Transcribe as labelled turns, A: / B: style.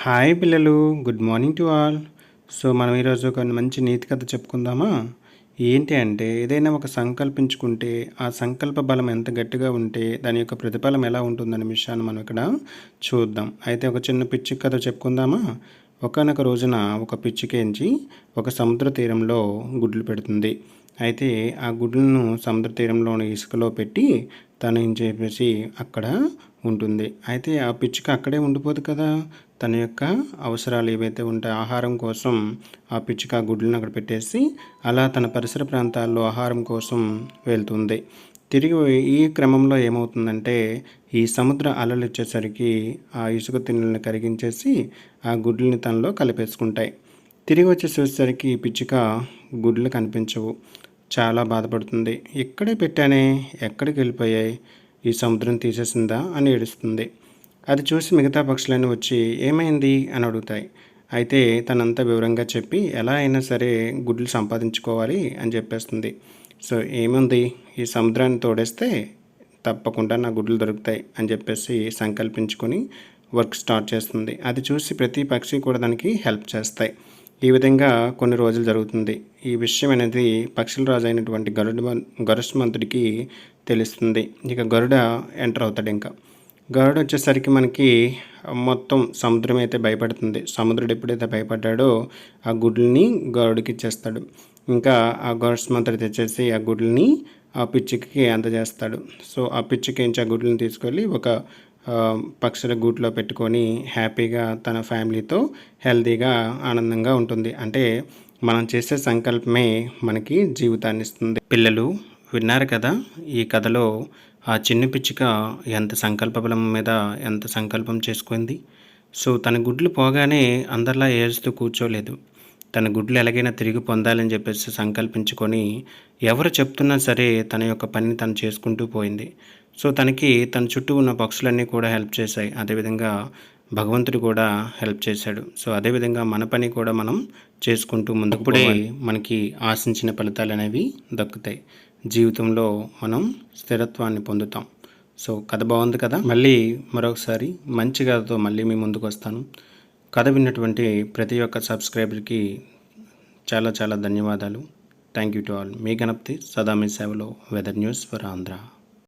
A: Hi పిల్లలు good morning to all. So మనం ఈరోజు ఒక మంచి నీతి కథ చెప్పుకుందామా? ఏంటి అంటే ఏదైనా ఒక సంకల్పించుకుంటే ఆ సంకల్ప బలం ఎంత గట్టిగా ఉంటే దాని యొక్క ప్రతిఫలం ఎలా ఉంటుందనే విషయాన్ని మనం ఇక్కడ చూద్దాం. అయితే ఒక చిన్న పిచ్చి కథ చెప్పుకుందామా? ఒకనొక రోజున ఒక పిచ్చికేంచి ఒక సముద్ర తీరంలో గుడ్లు పెడుతుంది. అయితే ఆ గుడ్లను సముద్ర తీరంలోని ఇసుకలో పెట్టి తను ఏం చెప్పేసి అక్కడ ఉంటుంది. అయితే ఆ పిచ్చుక అక్కడే ఉండిపోదు కదా. తన యొక్క అవసరాలు ఏవైతే ఉంటాయో ఆహారం కోసం ఆ పిచ్చుక గుడ్లను అక్కడ పెట్టేసి అలా తన పరిసర ప్రాంతాల్లో ఆహారం కోసం వెళ్తుంది. తిరిగి ఈ క్రమంలో ఏమవుతుందంటే ఈ సముద్ర అలలు వచ్చేసరికి ఆ ఇసుక తిన్నులను కరిగించేసి ఆ గుడ్లని తనలో కలిపేసుకుంటాయి. తిరిగి వచ్చేసరికి పిచ్చుక గుడ్లు కనిపించవు. చాలా బాధపడుతుంది. ఇక్కడే పెట్టానే? ఎక్కడికి వెళ్ళిపోయాయి? ఈ సముద్రం తీసేసిందా? అని ఏడుస్తుంది. అది చూసి మిగతా పక్షులన్నీ వచ్చి ఏమైంది? అని అడుగుతాయి. అయితే తనంతా వివరంగా చెప్పి ఎలా అయినా సరే గుడ్లు సంపాదించుకోవాలి అని చెప్పేస్తుంది. సో ఏముంది? ఈ సముద్రాన్ని తోడేస్తే తప్పకుండా నా గుడ్లు దొరుకుతాయి అని చెప్పేసి సంకల్పించుకొని వర్క్ స్టార్ట్ చేస్తుంది. అది చూసి ప్రతి పక్షి కూడా దానికి హెల్ప్ చేస్తాయి. ఈ విధంగా కొన్ని రోజులు జరుగుతుంది. ఈ విషయం అనేది పక్షుల రాజు అయినటువంటి గరుడ గరుష్మంతుడికి తెలుస్తుంది. ఇక గరుడ ఎంటర్ అవుతాడు ఇంకా. గరుడ వచ్చేసరికి మనకి మొత్తం సముద్రం అయితే భయపడుతుంది. సముద్రుడు ఎప్పుడైతే భయపడ్డాడో ఆ గుడ్లని గరుడికి ఇచ్చేస్తాడు. ఇంకా ఆ గరుష్మంతుడు తెచ్చేసి ఆ గుడ్లని ఆ పిచ్చికి అందజేస్తాడు. సో ఆ పిచ్చికి ఆ గుడ్లను తీసుకెళ్ళి ఒక పక్షుల గూట్లో పెట్టుకొని హ్యాపీగా తన ఫ్యామిలీతో హెల్తీగా ఆనందంగా ఉంటుంది. అంటే మనం చేసే సంకల్పమే మనకి జీవితాన్ని ఇస్తుంది. పిల్లలు విన్నారు కదా ఈ కథలో ఆ చిన్న పిచ్చిక ఎంత సంకల్ప బలం మీద ఎంత సంకల్పం చేసుకుంది. సో తన గుడ్లు పోగానే అందరిలా ఏడుస్తూ కూర్చోలేదు. తన గుడ్లు ఎలాగైనా తిరిగి పొందాలని చెప్పేసి సంకల్పించుకొని ఎవరు చెప్తున్నా సరే తన యొక్క పనిని తను చేసుకుంటూ పోయింది. సో తనకి తన చుట్టూ ఉన్న పక్షులన్నీ కూడా హెల్ప్ చేశాయి. అదేవిధంగా భగవంతుడు కూడా హెల్ప్ చేశాడు. సో అదేవిధంగా మన పని కూడా మనం చేసుకుంటూ ముందుకుడే మనకి ఆశించిన ఫలితాలు అనేవి దక్కుతాయి. జీవితంలో మనం స్థిరత్వాన్ని పొందుతాం. సో కథ బాగుంది కదా? మళ్ళీ మరొకసారి మంచి కథతో మళ్ళీ మీ ముందుకు వస్తాను. కథ విన్నటువంటి ప్రతి ఒక్క సబ్స్క్రైబర్కి చాలా చాలా ధన్యవాదాలు. థ్యాంక్ యూ టు ఆల్ మీ గణపతి సదా మీ సేవలో వెదర్ న్యూస్ ఫర్ ఆంధ్ర